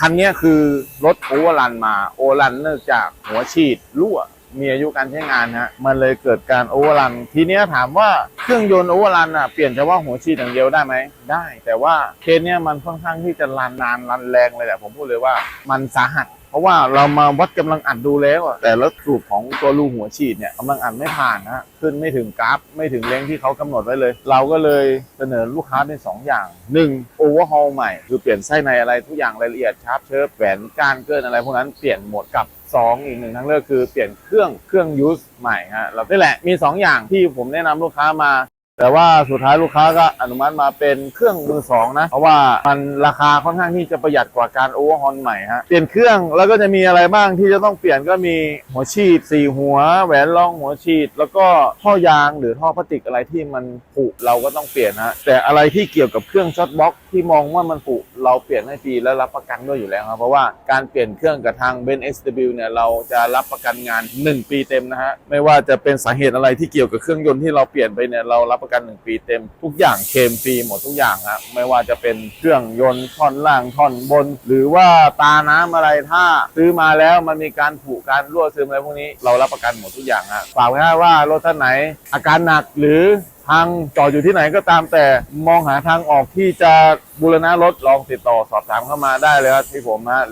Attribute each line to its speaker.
Speaker 1: คันนี้คือรถโอเวอร์รันมา โอเวอร์รันเนื่องจากหัวฉีดรั่ว มีอายุการใช้งานฮะ มันเลยเกิดการโอเวอร์รัน ทีเนี้ยถามว่าเครื่องยนต์โอเวอร์รันอะเปลี่ยนเฉพาะหัวฉีดอย่างเดียวได้ไหม ได้ แต่ว่าเคสเนี้ยมันค่อนข้างที่จะรันนานรันแรงเลยแหละผมพูดเลยว่ามันสาหัส ราะว่าเรามาวัดกำลังอัดดูแล้วอะแต่ละสูตรของตัวรูหัวฉีดเนี่ยกำลังอัดไม่ผ่านนะฮะขึ้นไม่ถึงกราฟ ไม่ถึงเลงที่เขากำหนดไว้เลย เราก็เลยเสนอลูกค้าเป็นสองอย่างหนึ่งโอเวอร์ฮอลใหม่ คือเปลี่ยนไส้ในอะไรทุกอย่างรายละเอียดชาร์ปเชิร์ฟแหวนก้านเกินอะไรพวกนั้นเปลี่ยนหมดกับสองอีกหนึ่งทางเลือกคือเปลี่ยนเครื่องเครื่องยูสใหม่ฮะเรานี่แหละมี 2 อย่างที่ผมแนะนำลูกค้ามา แต่ว่าสุดท้ายลูกค้าก็อนุมัติมาเป็นเครื่องมือสองนะ เพราะว่ามันราคาค่อนข้างที่จะประหยัดกว่าการโอเวอร์ฮอนใหม่ฮะเปลี่ยนเครื่องแล้วก็จะมีอะไรบ้างที่จะต้องเปลี่ยนก็มีหัวฉีดสี่หัว แหวนรองหัวฉีด แล้วก็ท่อยางหรือท่อพลาสติกอะไรที่มันผุเราก็ต้องเปลี่ยนฮะแต่อะไรที่เกี่ยวกับเครื่องช็อตบ็อกที่มองว่ามันผุ เราเปลี่ยนให้ฟรีและรับประกันด้วยอยู่แล้วครับ เพราะว่าการเปลี่ยนเครื่องกับทางเบนเอสวเนี่ยเราจะรับประกันงาน 1 ปีเต็มนะฮะไม่ว่าจะเป็นสาเหตุอะไรที่เกี่ยวกับเครื่องยนต์ที่เราเปลี่ยนไปเนี่ยเรารับประกัน 1 ปีเต็ม ทุกอย่างเคลมฟรีหมดทุกอย่างฮะไม่ว่าจะเป็นเครื่องยนต์ท่อนล่างท่อนบน หรือว่าตาน้ำอะไรถ้าซื้อมาแล้วมันมีการผุการรั่วซึมอะไรพวกนี้ เรารับประกันหมดทุกอย่างฮะฝากไว้ว่า รถท่านไหนอาการหนักหรือ ทางจอดอยู่ที่ไหนก็ตามแต่มองหาทางออกที่จะบูรณะรถลองติดต่อสอบถามเข้ามาได้เลยครับที่ผมฮะ